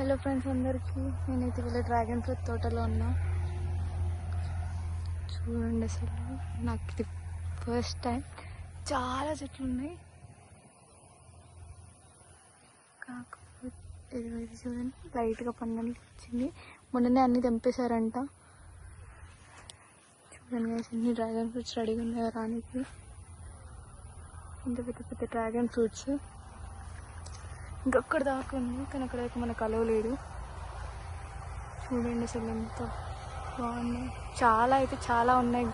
Hello friends అందరికీ. నేనైతే వీళ్ళ డ్రాగన్ ఫ్రూట్ తోటలో ఉన్నా. చూడండి అసలు. నాకు ఇది ఫస్ట్ టైం చాలా చెట్లు ఉన్నాయి. కాకపోతే ఇరవై ఇది చూడండి. లైట్గా పండడానికి వచ్చింది. మొన్ననే అన్నీ తెంపేశారంట. చూడండి అన్ని డ్రాగన్ ఫ్రూట్స్ రెడీగా ఉన్నాయో రానికి. ఇంత పెద్ద పెద్ద డ్రాగన్ ఫ్రూట్స్ ఇంకక్కడ దాకా ఉంది కానీ అక్కడ దాకా మనకు అలవలేదు చూడండి అసలు ఎంత బాగున్నాయి చాలా అయితే చాలా ఉన్నాయి.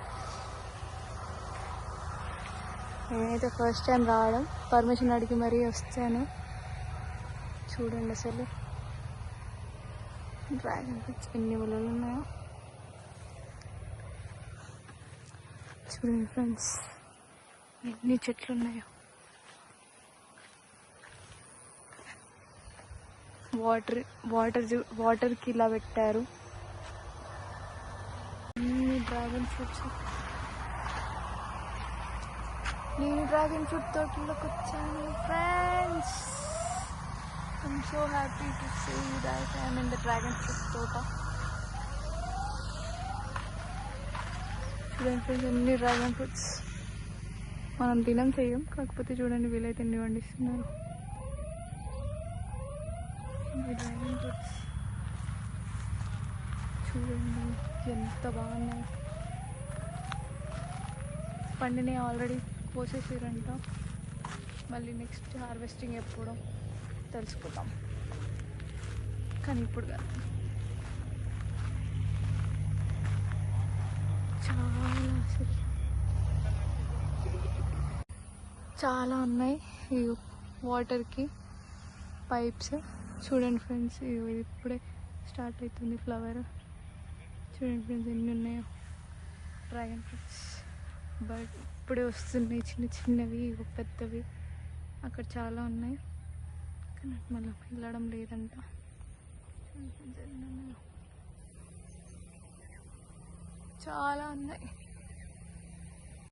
నేనైతే ఫస్ట్ టైం రావడం. పర్మిషన్ అడిగి మరీ వస్తాను. చూడండి అసలు. డ్రాగన్ ఫ్రూట్స్ ఎన్ని వలలు ఉన్నాయో. చూడండి ఫ్రెండ్స్ ఎన్ని చెట్లు ఉన్నాయో. వాటర్ వాటర్ వాటర్కి ఇలా పెట్టారు. అన్ని డ్రాగన్ ఫ్రూట్స్. నేను డ్రాగన్ ఫ్రూట్ తోటలోకి వచ్చాను friends I'm so happy to see that I'm in the dragon fruit తోట. చూడండి ఫ్రెండ్స్ ఎన్ని డ్రాగన్ ఫ్రూట్స్. మనం తినం చేయం. కాకపోతే చూడండి వీలైతే ఎన్ని పండిస్తున్నారు ఈ డ్రాగన్ ఫ్రూట్స్ చూడండి ఎంత బాగున్నాయి. పండిని ఆల్రెడీ పోసేసారంట మళ్ళీ నెక్స్ట్ హార్వెస్టింగ్ ఎప్పుడు తెలుసుకుందాం. కానీ ఇప్పుడు కాదు. చాలా అసలు. చాలా ఉన్నాయి ఈ వాటర్కి పైప్స్ చూడండి ఫ్రెండ్స్ ఇది ఇప్పుడే స్టార్ట్ అవుతుంది ఫ్లవర్. చూడండి ఫ్రెండ్స్ ఎన్ని ఉన్నాయో. Dragon fruits. బట్ ఇప్పుడే వస్తున్నాయి చిన్న చిన్నవి పెద్దవి. అక్కడ చాలా ఉన్నాయి. కానీ మళ్ళీ వెళ్ళడం లేదంట. చాలా ఉన్నాయి.